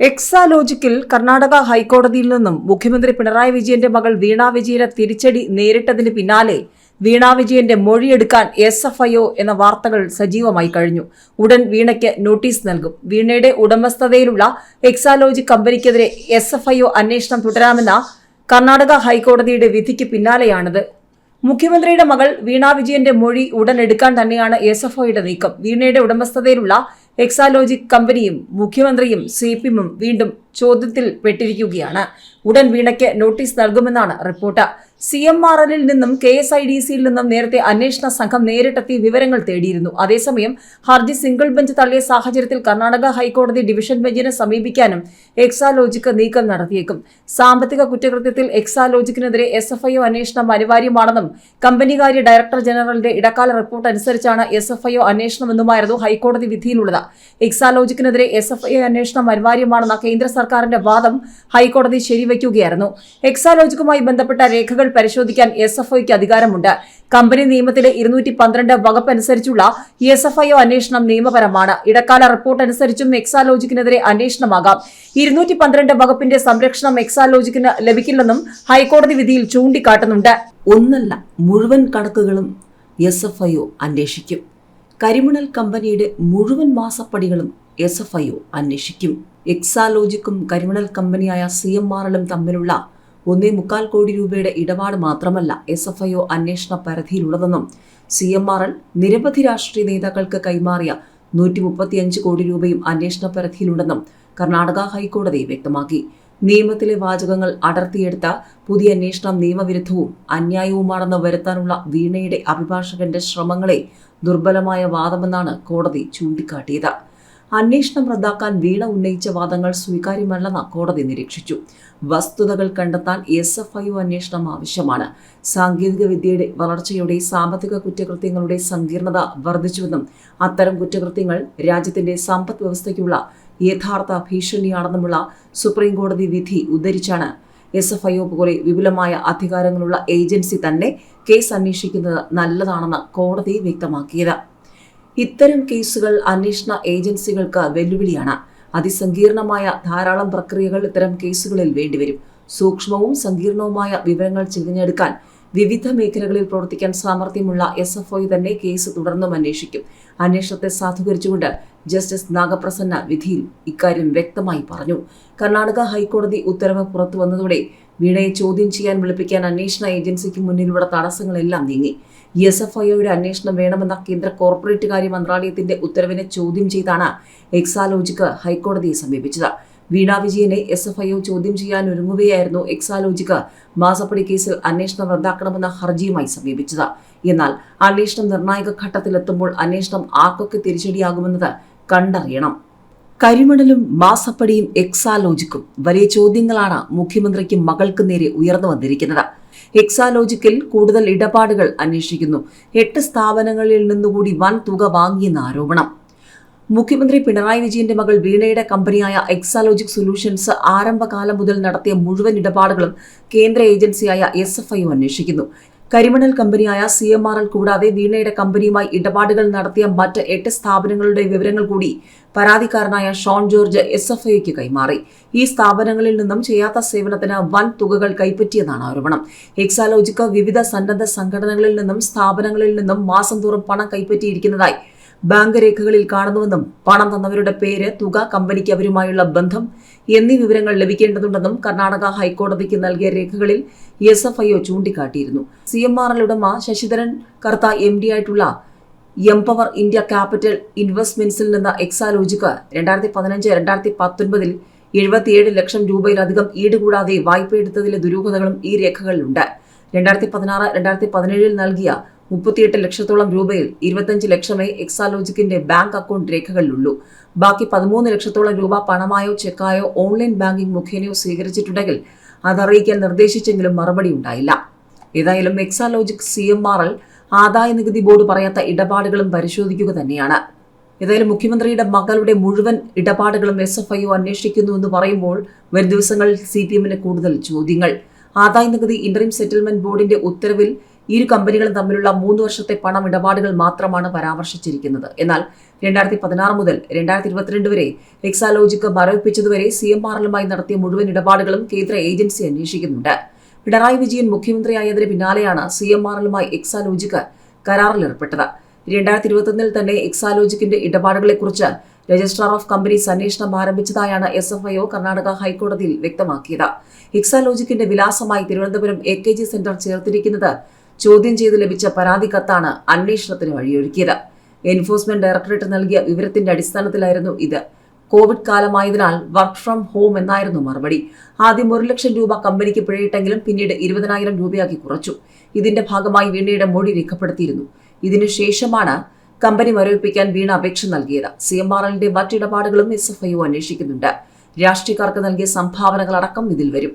എക്സാലോജിക്കിൽ കർണാടക ഹൈക്കോടതിയിൽ നിന്നും മുഖ്യമന്ത്രി പിണറായി വിജയന്റെ മകൾ വീണ വിജയനെ തിരിച്ചടി നേരിട്ടതിന് പിന്നാലെ വീണ വിജയന്റെ മൊഴിയെടുക്കാൻ എസ് എഫ് ഐ ഒ എന്ന വാർത്തകൾ സജീവമായി കഴിഞ്ഞു. ഉടൻ വീണയ്ക്ക് നോട്ടീസ് നൽകും. വീണയുടെ ഉടമസ്ഥതയിലുള്ള എക്സാലോജി കമ്പനിക്കെതിരെ എസ് എഫ് ഐ ഒ അന്വേഷണം തുടരാമെന്ന കർണാടക ഹൈക്കോടതിയുടെ വിധിക്ക് പിന്നാലെയാണിത്. മുഖ്യമന്ത്രിയുടെ മകൾ വീണ വിജയന്റെ മൊഴി ഉടൻ എടുക്കാൻ തന്നെയാണ് എസ് എഫ് ഒയുടെ നീക്കം. വീണയുടെ ഉടമസ്ഥതയിലുള്ള എക്സാലോജിക് കമ്പനിയും മുഖ്യമന്ത്രിയും സി വീണ്ടും ചോദ്യത്തിൽ പെട്ടിരിക്കുകയാണ്. ഉടൻ വീണയ്ക്ക് നോട്ടീസ് നൽകുമെന്നാണ് റിപ്പോർട്ട്. സി എം ആർ എല്ലിൽ നിന്നും കെ എസ് ഐ ഡി സിയിൽ നിന്നും നേരത്തെ അന്വേഷണ സംഘം നേരിട്ടെത്തി വിവരങ്ങൾ തേടിയിരുന്നു. അതേസമയം ഹർജി സിംഗിൾ ബെഞ്ച് തള്ളിയ സാഹചര്യത്തിൽ കർണാടക ഹൈക്കോടതി ഡിവിഷൻ ബെഞ്ചിനെ സമീപിക്കാനും എക്സാലോജിക്ക് നീക്കം നടത്തിയേക്കും. സാമ്പത്തിക കുറ്റകൃത്യത്തിൽ എക്സാലോജിക്കിനെതിരെ എസ് എഫ് ഐ ഒ അന്വേഷണം അനിവാര്യമാണെന്നും കമ്പനികാര്യ ഡയറക്ടർ ജനറലിന്റെ ഇടക്കാല റിപ്പോർട്ട് അനുസരിച്ചാണ് എസ് എഫ് ഐ ഒ അന്വേഷണമെന്നുമായിരുന്നു ഹൈക്കോടതി വിധിയിലുള്ളത്. എക്സാലോജിക്കിനെതിരെ എസ് എഫ് ഐ അന്വേഷണം അനിവാര്യമാണെന്ന കേന്ദ്ര സർക്കാരിന്റെ വാദം ഹൈക്കോടതി ശരിവയ്ക്കുകയായിരുന്നു എക്സാലോജിക്കുമായി ബന്ധപ്പെട്ട രേഖകൾ പരിശോധിക്കാൻ എസ് എഫ് ഐക്ക് അധികാരമുണ്ട്. കമ്പനി നിയമത്തിലെ ഇരുന്നൂറ്റി പന്ത്രണ്ട് വകുപ്പ് അനുസരിച്ചുള്ള എസ് എഫ് ഐ അന്വേഷണം നിയമപരമാണ്. ഇടക്കാല റിപ്പോർട്ട് അനുസരിച്ചും എക്സാലോജിക്കിനെതിരെ അന്വേഷണമാകാം. ഇരുന്നൂറ്റി പന്ത്രണ്ട് വകുപ്പിന്റെ സംരക്ഷണം എക്സാലോജിക്കിന് ലഭിക്കില്ലെന്നും ഹൈക്കോടതി വിധിയിൽ ചൂണ്ടിക്കാട്ടുന്നുണ്ട്. ഒന്നല്ല മുഴുവൻ കണക്കുകളും എസ് എഫ് ഐ ഒ അന്വേഷിക്കും. കരിമണൽ കമ്പനിയുടെ മുഴുവൻ മാസപ്പടികളും എസ് എഫ് ഐ ഒ അന്വേഷിക്കും. എക്സാലോജിക്കും കരിമണൽ കമ്പനിയായ സി എം എല്ലും തമ്മിലുള്ള ഒന്നേ മുക്കാൽ കോടി രൂപയുടെ ഇടപാട് മാത്രമല്ല എസ് എഫ് ഐ ഒ അന്വേഷണ പരിധിയിലുള്ളതെന്നും സി എം ആർ എൽ നിരവധി രാഷ്ട്രീയ നേതാക്കൾക്ക് കൈമാറിയ നൂറ്റി മുപ്പത്തിയഞ്ച് കോടി രൂപയും അന്വേഷണ പരിധിയിലുണ്ടെന്നും കർണാടക ഹൈക്കോടതി വ്യക്തമാക്കി. നിയമത്തിലെ വാചകങ്ങൾ അടർത്തിയെടുത്ത പുതിയ അന്വേഷണം നിയമവിരുദ്ധവും അന്യായവുമാണെന്ന് വരുത്താനുള്ള വീണയുടെ അഭിഭാഷകന്റെ ശ്രമങ്ങളെ ദുർബലമായ വാദമെന്നാണ് കോടതി ചൂണ്ടിക്കാട്ടിയത്. അന്വേഷണം റദ്ദാക്കാൻ വീണ ഉന്നയിച്ച വാദങ്ങൾ സ്വീകാര്യമല്ലെന്ന് കോടതി നിരീക്ഷിച്ചു. വസ്തുതകൾ കണ്ടെത്താൻ എസ് എഫ് ഐ അന്വേഷണം ആവശ്യമാണ്. സാങ്കേതിക വിദ്യയുടെ വളർച്ചയോടെ സാമ്പത്തിക കുറ്റകൃത്യങ്ങളുടെ സങ്കീർണത വർദ്ധിച്ചുവെന്നും അത്തരം കുറ്റകൃത്യങ്ങൾ രാജ്യത്തിന്റെ സമ്പദ് വ്യവസ്ഥയ്ക്കുള്ള യഥാർത്ഥ ഭീഷണിയാണെന്നുമുള്ള സുപ്രീം കോടതി വിധി ഉദ്ധരിച്ചാണ് എസ് എഫ് ഐ ഒ പോലെ വിപുലമായ അധികാരങ്ങളുള്ള ഏജൻസി തന്നെ കേസ് അന്വേഷിക്കുന്നത് നല്ലതാണെന്ന് കോടതി വ്യക്തമാക്കിയത്. ഇത്തരം കേസുകൾ അന്വേഷണ ഏജൻസികൾക്ക് വെല്ലുവിളിയാണ്. അതിസങ്കീർണമായ ധാരാളം പ്രക്രിയകൾ ഇത്തരം കേസുകളിൽ വേണ്ടിവരും. സൂക്ഷ്മവും സങ്കീർണവുമായ വിവരങ്ങൾ തിരഞ്ഞെടുക്കാൻ വിവിധ മേഖലകളിൽ പ്രവർത്തിക്കാൻ സാമർഥ്യമുള്ള എസ് എഫ് ഐ തന്നെ കേസ് തുടർന്നും അന്വേഷിക്കും. അന്വേഷണത്തെ സാധൂകരിച്ചുകൊണ്ട് ജസ്റ്റിസ് നാഗപ്രസന്ന വിധിയിൽ ഇക്കാര്യം വ്യക്തമായി പറഞ്ഞു. കർണാടക ഹൈക്കോടതി ഉത്തരവ് പുറത്തു വന്നതോടെ വീണയെ ചോദ്യം ചെയ്യാൻ വിളിപ്പിക്കാൻ അന്വേഷണ ഏജൻസിക്ക് മുന്നിലുള്ള തടസ്സങ്ങളെല്ലാം നീങ്ങി. എസ് എഫ് ഐയുടെ അന്വേഷണം വേണമെന്ന കേന്ദ്ര കോർപ്പറേറ്റ് കാര്യ മന്ത്രാലയത്തിന്റെ ഉത്തരവിനെ ചോദ്യം ചെയ്താണ് എക്സാലോജിക്ക് ഹൈക്കോടതിയെ സമീപിച്ചത്. വീണ വിജയനെ എസ് എഫ് ഐ ചോദ്യം ചെയ്യാൻ ഒരുങ്ങുകയായിരുന്നു എക്സാലോജിക്ക് മാസപ്പടി കേസിൽ അന്വേഷണം റദ്ദാക്കണമെന്ന ഹർജിയുമായി സമീപിച്ചത്. എന്നാൽ അന്വേഷണം നിർണായക ഘട്ടത്തിലെത്തുമ്പോൾ അന്വേഷണം ആർക്കൊക്കെ തിരിച്ചടിയാകുമെന്നത് കണ്ടറിയണം. കരിമണലും മാസപ്പടിയും എക്സാലോജിക്കും വലിയ ചോദ്യങ്ങളാണ് മുഖ്യമന്ത്രിക്കും മകൾക്ക് നേരെ ഉയർന്നു വന്നിരിക്കുന്നത്. എക്സാലോജിക്കിൽ കൂടുതൽ ഇടപാടുകൾ അന്വേഷിക്കുന്നു. എട്ട് സ്ഥാപനങ്ങളിൽ നിന്നുകൂടി വൻ തുക വാങ്ങിയെന്ന ആരോപണം. മുഖ്യമന്ത്രി പിണറായി വിജയന്റെ മകൾ വീണയുടെ കമ്പനിയായ എക്സാലോജിക് സൊല്യൂഷൻസ് ആരംഭകാലം മുതൽ നടത്തിയ മുഴുവൻ ഇടപാടുകളും കേന്ദ്ര ഏജൻസിയായ എസ് എഫ് ഐ അന്വേഷിക്കുന്നു. കരിമണൽ കമ്പനിയായ സി എം ആർ എൽ കൂടാതെ വീണയുടെ കമ്പനിയുമായി ഇടപാടുകൾ നടത്തിയ മറ്റ് എട്ട് സ്ഥാപനങ്ങളുടെ വിവരങ്ങൾ കൂടി പരാതിക്കാരനായ ഷോൺ ജോർജ് എസ് എഫ് ഐക്ക് കൈമാറി. ഈ സ്ഥാപനങ്ങളിൽ നിന്നും ചെയ്യാത്ത സേവനത്തിന് വൻ തുകകൾ കൈപ്പറ്റിയെന്നാണ് ആരോപണം. എക്സാലോജിക്ക് വിവിധ സന്നദ്ധ സംഘടനകളിൽ നിന്നും സ്ഥാപനങ്ങളിൽ നിന്നും മാസം തോറും പണം കൈപ്പറ്റിയിരിക്കുന്നതായി ബാങ്ക് രേഖകളിൽ കാണുന്നുവെന്നും പണം തന്നവരുടെ പേര് തുക കമ്പനിക്ക് അവരുമായുള്ള ബന്ധം എന്നീ വിവരങ്ങൾ ലഭിക്കേണ്ടതുണ്ടെന്നും കർണാടക ഹൈക്കോടതിക്ക് നൽകിയ രേഖകളിൽ എസ് എഫ് ഐ ഒ ചൂണ്ടിക്കാട്ടിയിരുന്നു. സി എം ആർ എൽ ഉടമ ശശിധരൻ കർത്ത എം ഡി ആയിട്ടുള്ള എംപവർ ഇന്ത്യ ക്യാപിറ്റൽ ഇൻവെസ്റ്റ്മെന്റ്സിൽ നിന്ന് എക്സാലോജിക്ക് രണ്ടായിരത്തി പതിനഞ്ച് രണ്ടായിരത്തി പത്തൊൻപതിൽ എഴുപത്തിയേഴ് ലക്ഷം രൂപയിലധികം ഈടുകൂടാതെ വായ്പയെടുത്തതിലെ ദുരൂഹതകളും ഈ രേഖകളിലുണ്ട്. രണ്ടായിരത്തി പതിനാറ് രണ്ടായിരത്തി പതിനേഴിൽ നൽകിയ മുപ്പത്തിയെട്ട് ലക്ഷത്തോളം രൂപയിൽ ഇരുപത്തഞ്ച് ലക്ഷമേ എക്സാലോജിക്കിന്റെ ബാങ്ക് അക്കൗണ്ട് രേഖകളിലുള്ളൂ. ബാക്കി പതിമൂന്ന് ലക്ഷത്തോളം രൂപ പണമായോ ചെക്കായോ ഓൺലൈൻ ബാങ്കിംഗ് മുഖേനയോ സ്വീകരിച്ചിട്ടുണ്ടെങ്കിൽ അതറിയിക്കാൻ നിർദ്ദേശിച്ചെങ്കിലും മറുപടി ഉണ്ടായില്ല. ഏതായാലും Exalogic C M R L ആദായ നികുതി ബോർഡ് പറയാത്ത ഇടപാടുകളും പരിശോധിക്കുക തന്നെയാണ്. ഏതായാലും മുഖ്യമന്ത്രിയുടെ മകളുടെ മുഴുവൻ ഇടപാടുകളും എസ് എഫ് ഐ ഒ അന്വേഷിക്കുന്നു എന്ന് പറയുമ്പോൾ വരും ദിവസങ്ങളിൽ സി പി എമ്മിന് കൂടുതൽ ചോദ്യങ്ങൾ. ആദായ നികുതി ഇന്ററിം സെറ്റിൽമെന്റ് ബോർഡിന്റെ ഉത്തരവിൽ ഇരു കമ്പനികളും തമ്മിലുള്ള മൂന്ന് വർഷത്തെ പണം ഇടപാടുകൾ മാത്രമാണ് പരാമർശിച്ചിരിക്കുന്നത്. എന്നാൽ രണ്ടായിരത്തി പതിനാറ് മുതൽ രണ്ടായിരത്തി ഇരുപത്തിരണ്ട് വരെ എക്സാലോജിക്ക് മരവിപ്പിച്ചതുവരെ സി എം ആർ എല്ലുമായി നടത്തിയ മുഴുവൻ ഇടപാടുകളും കേന്ദ്ര ഏജൻസി അന്വേഷിക്കുന്നുണ്ട്. പിണറായി വിജയൻ മുഖ്യമന്ത്രിയായതിന് പിന്നാലെയാണ് സി എം ആർ എല്ലുമായി എക്സാലോജിക്ക് കരാറിലേർപ്പെട്ടത് രണ്ടായിരത്തി ഇരുപത്തൊന്നിൽ തന്നെ എക്സാലോജിക്കിന്റെ ഇടപാടുകളെക്കുറിച്ച് രജിസ്ട്രാർ ഓഫ് കമ്പനീസ് അന്വേഷണം ആരംഭിച്ചതായാണ് എസ് എഫ് ഐഒ കർണാടക ഹൈക്കോടതിയിൽ വ്യക്തമാക്കിയത്. എക്സാലോജിക്കിന്റെ വിലാസമായി Thiruvananthapuram A K G centre ചേർത്തിരിക്കുന്നത് ചോദ്യം ചെയ്ത് ലഭിച്ച പരാതി കത്താണ് അന്വേഷണത്തിന് വഴിയൊരുക്കിയത്. എൻഫോഴ്സ്മെന്റ് ഡയറക്ടറേറ്റ് നൽകിയ വിവരത്തിന്റെ അടിസ്ഥാനത്തിലായിരുന്നു ഇത്. കോവിഡ് കാലമായതിനാൽ വർക്ക് ഫ്രം ഹോം എന്നായിരുന്നു മറുപടി. ആദ്യം ഒരു ലക്ഷം രൂപ കമ്പനിക്ക് പിഴയിട്ടെങ്കിലും പിന്നീട് ഇരുപതിനായിരം രൂപയാക്കി കുറച്ചു. ഇതിന്റെ ഭാഗമായി വീണയുടെ മൊഴി രേഖപ്പെടുത്തിയിരുന്നു. ഇതിനുശേഷമാണ് കമ്പനി മരവിപ്പിക്കാൻ വീണ അപേക്ഷ നൽകിയത്. സി എം ആർ എല്ലിന്റെ മറ്റിടപാടുകളും എസ് എഫ് ഐ അന്വേഷിക്കുന്നുണ്ട്. രാഷ്ട്രീയക്കാർക്ക് നൽകിയ സംഭാവനകളടക്കം ഇതിൽ വരും.